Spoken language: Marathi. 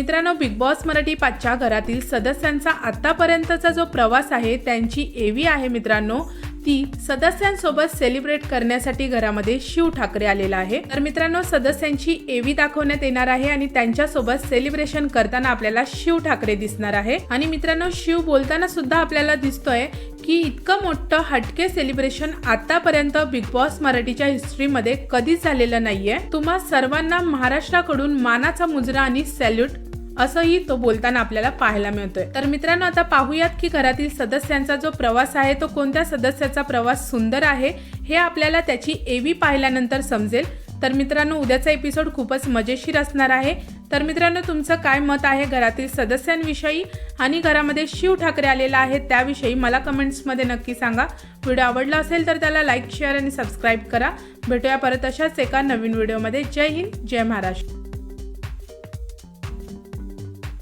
मित्रांनो बिग बॉस मराठी पाचच्या घरातील सदस्यांचा आतापर्यंतचा जो प्रवास आहे त्यांची एवी आहे मित्रांनो. ती सदस्यांसोबत सेलिब्रेट करण्यासाठी घरामध्ये शिव ठाकरे आलेला आहे. तर मित्रांनो सदस्यांची एवी दाखवण्यात येणार आहे आणि त्यांच्यासोबत सेलिब्रेशन करताना आपल्याला शिव ठाकरे दिसणार आहे. आणि मित्रांनो शिव बोलताना सुद्धा आपल्याला दिसतोय की इतकं मोठं हटके सेलिब्रेशन आतापर्यंत बिग बॉस मराठीच्या हिस्ट्रीमध्ये कधीच झालेलं नाहीये. तुम्हा सर्वांना महाराष्ट्राकडून मानाचा मुजरा आणि सॅल्यूट असंही तो बोलताना आपल्याला पाहायला मिळतोय. तर मित्रांनो आता पाहूयात की घरातील सदस्यांचा जो प्रवास आहे तो कोणत्या सदस्याचा प्रवास सुंदर आहे हे आपल्याला त्याची एवी पाहिल्यानंतर समजेल. तर मित्रांनो उद्याचा एपिसोड खूपच मजेशीर असणार आहे. तर मित्रांनो तुमचं काय मत आहे घरातील सदस्यांविषयी आणि घरामध्ये शिव ठाकरे आलेला आहे त्याविषयी मला कमेंट्समध्ये नक्की सांगा. व्हिडिओ आवडला असेल तर त्याला लाईक शेअर आणि सबस्क्राईब करा. भेटूया परत अशाच एका नवीन व्हिडिओमध्ये. जय हिंद जय महाराष्ट्र.